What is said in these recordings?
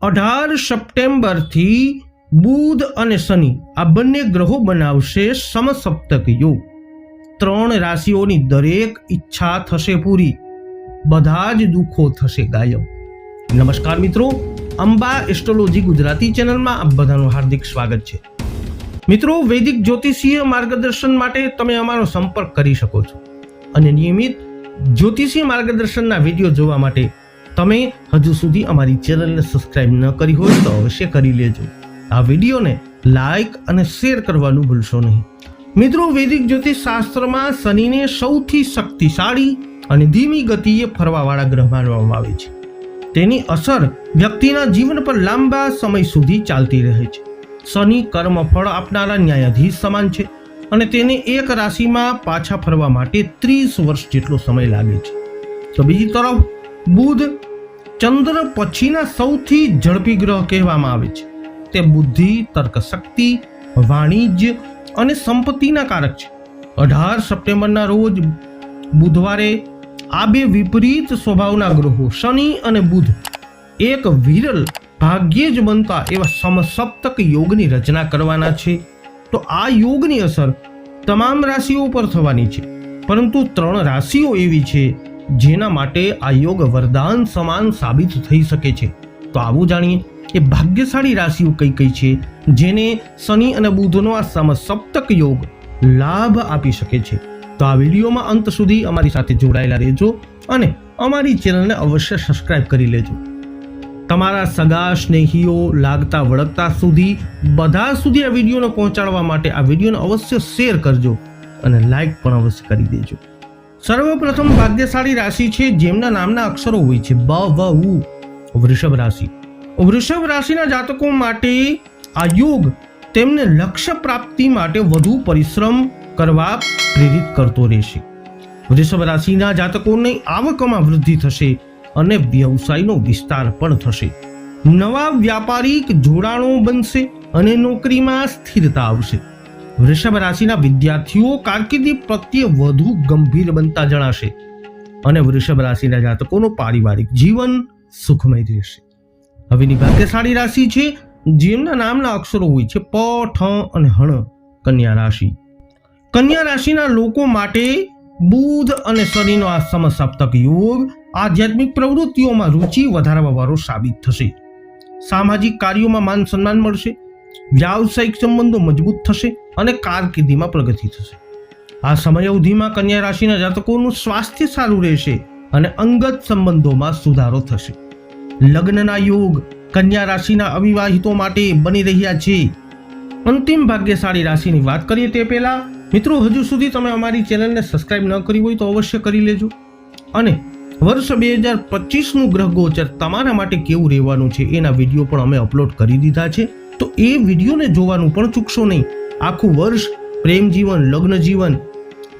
અઢાર સપ્ટેમ્બરથી બુધ અને શનિ આ બંને ગ્રહો બનાવશે સમસપ્તક યોગ. ત્રણ રાશિઓની દરેક ઈચ્છા થશે પૂરી. બધા જ દુઃખો થશે ગાયબ. નમસ્કાર મિત્રો, અંબા એસ્ટ્રોલોજી ગુજરાતી ચેનલમાં આપ બધાનું હાર્દિક સ્વાગત છે. મિત્રો, વૈદિક જ્યોતિષીય માર્ગદર્શન માટે તમે અમારો સંપર્ક કરી શકો છો. અને નિયમિત જ્યોતિષીય માર્ગદર્શનના વીડિયો જોવા માટે તમે હજુ સુધી અમારી ચેનલને સબસ્ક્રાઇબ ન કરી હોય તો અવશ્ય કરી લેજો. આ વિડીયોને લાઇક અને શેર કરવાનું ભૂલશો નહીં. મિત્રો, વૈદિક જ્યોતિષ શાસ્ત્રમાં શનિને સૌથી શક્તિશાળી અને ધીમી ગતિએ ફરવાવાળા ગ્રહ માનવામાં આવે છે. તેની અસર વ્યક્તિના જીવન પર લાંબા સમય સુધી ચાલતી રહે છે. શનિ કર્મફળ આપનારા ન્યાયાધીશ સમાન છે અને તેને એક રાશિમાં પાછા ફરવા માટે ત્રીસ વર્ષ જેટલો સમય લાગે છે. તો બીજી તરફ બુધ ચંદ્ર પછીના સૌથી ઝડપી ગ્રહ કહેવામાં આવે છે. તે બુદ્ધિ, તર્કશક્તિ, વાણિજ્ય અને સંપત્તિના કારક છે. અઢાર સપ્ટેમ્બરના રોજ બુધવારે આ બે વિપરીત સ્વભાવના ગ્રહો શનિ અને બુધ એક વિરલ ભાગ્યે જ બનતા એવા સમસપ્તક યોગની રચના કરવાના છે. તો આ યોગની અસર તમામ રાશિઓ પર થવાની છે. પરંતુ ત્રણ રાશિઓ એવી છે જેના માટે આ યોગ વરદાન સમાન સાબિત થઈ શકે છે. તો આવું જાણીએ કે ભાગ્યશાળી રાશિઓ કઈ કઈ છે, જેને શનિ અને બુધનો આ સમસપ્તક યોગ લાભ આપી શકે છે. તો આ વિડીયોમાં અંત સુધી અમારી સાથે જોડાયેલા રહેજો અને અમારી ચેનલને અવશ્ય સબસ્ક્રાઇબ કરી લેજો. તમારા સગા સ્નેહીઓ લાગતા વળગતા સુધી, બધા સુધી આ વિડીયોને પહોંચાડવા માટે આ વિડીયોને અવશ્ય શેર કરજો અને લાઈક પણ અવશ્ય કરી દેજો. સર્વપ્રથમ ભાગ્યશાળી રાશિ છે જેમના નામના અક્ષરો હોય છે. બ, વ, ઉ. વૃષભ રાશિ. વૃષભ રાશિના જાતકો માટે આ યોગ તેમને લક્ષ્ય પ્રાપ્તિ માટે વધુ પરિશ્રમ કરવા પ્રેરિત કરતો રહેશે. વૃષભ રાશિના જાતકોની આવકમાં વૃદ્ધિ થશે અને વ્યવસાયનો વિસ્તાર પણ થશે. નવા વ્યાપારિક જોડાણો બનશે અને નોકરીમાં સ્થિરતા આવશે. વૃષભ રાશિના વિદ્યાર્થીઓ કારકિર્દી પ્રત્યે વધુ ગંભીર બનતા જણાશે અને વૃષભ રાશિના જાતકોનું પારિવારિક જીવન સુખમય રહેશે. હવેની ભાગ્યશાળી રાશિ છે, જેમના નામના અક્ષરો હોય છે, પ, ઠ અને હણ કન્યા રાશિ. કન્યા રાશિના લોકો માટે બુધ અને શનિનો આ સમસપ્તક યોગ આધ્યાત્મિક પ્રવૃત્તિઓમાં રુચિ વધારવા વાળો સાબિત થશે. સામાજિક કાર્યોમાં માન સન્માન મળશે. વ્યાવસાયિક સંબંધો મજબૂત થશે અને કારકિર્દીમાં પ્રગતિ થશે. આ સમય અવધિમાં કન્યા રાશિના જાતકોનું સ્વાસ્થ્ય સારું રહેશે અને અંગત સંબંધોમાં સુધારો થશે. લગ્નના યોગ કન્યા રાશિના અવિવાહિતો માટે બની રહ્યા છે. અંતિમ ભાગ્યશાળી રાશિની વાત કરીએ તે પહેલા, મિત્રો, હજુ સુધી તમે અમારી ચેનલને સબસ્ક્રાઇબ ન કરી હોય તો અવશ્ય કરી લેજો. અને વર્ષ બે હજાર પચીસનું ગ્રહ ગોચર તમારા માટે કેવું રહેવાનું છે એના વીડિયો પણ અમે અપલોડ કરી દીધા છે. તો એ વિડીયોને જોવાનું પણ ચૂકશો નહીં. આખું વર્ષ પ્રેમ જીવન, લગ્ન જીવન,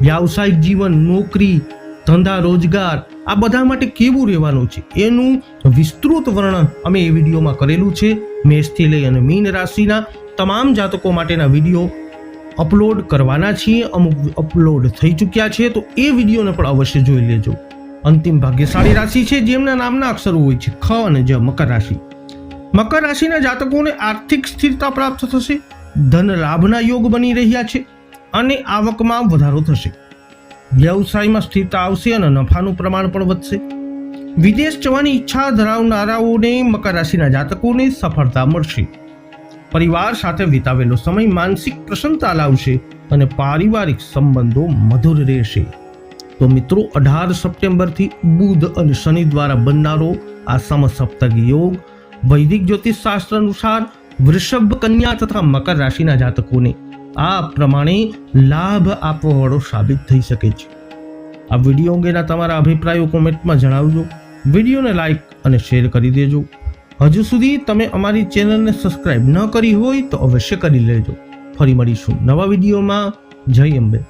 વ્યાવસાયિક જીવન, નોકરી, ધંધા, રોજગાર, આ બધા માટે કેવું રહેવાનું છે? એનું વિસ્તૃત વર્ણન અમે એ વિડીયોમાં કરેલું છે. મેષથી લઈ અને મીન રાશિના તમામ જાતકો માટેના વીડિયો અપલોડ કરવાના છીએ. અમુક અપલોડ થઈ ચૂક્યા છે, તો એ વિડીયોને પણ અવશ્ય જોઈ લેજો. અંતિમ ભાગ્યશાળી રાશિ છે, જેમના નામના અક્ષરો હોય છે, ખ અને જ મકર રાશિ. મકર રાશિના જાતકોને આર્થિક સ્થિરતા પ્રાપ્ત થશે, ધન લાભના યોગ બની રહ્યા છે અને આવકમાં વધારો થશે. વ્યવસાયમાં સ્થિરતા આવશે અને નફાનું પ્રમાણ પણ વધશે. વિદેશ જવાની ઈચ્છા ધરાવનારાઓને મકર રાશિના જાતકોને સફળતા મળશે. પરિવાર સાથે વિતાવેલો સમય માનસિક પ્રસન્નતા લાવશે અને પારિવારિક સંબંધો મધુર રહેશે. તો મિત્રો, અઢાર સપ્ટેમ્બરથી બુધ અને શનિ દ્વારા બનનારો આ સમસપ્તક યોગ વૈદિક જ્યોતિષ શાસ્ત્ર અનુસાર વૃષભ કન્યા તથા મકર રાશિના જાતકોને આ પ્રમાણે લાભ આપવાવાળો સાબિત થઈ શકે છે. આ વીડિયો અંગેના તમારા અભિપ્રાયો કોમેન્ટમાં જણાવજો. વિડીયોને લાઇક અને શેર કરી દેજો. હજુ સુધી તમે અમારી ચેનલને સબસ્ક્રાઇબ ન કરી હોય તો અવશ્ય કરી લેજો. ફરી મળીશું નવા વિડીયોમાં. જય અંબે.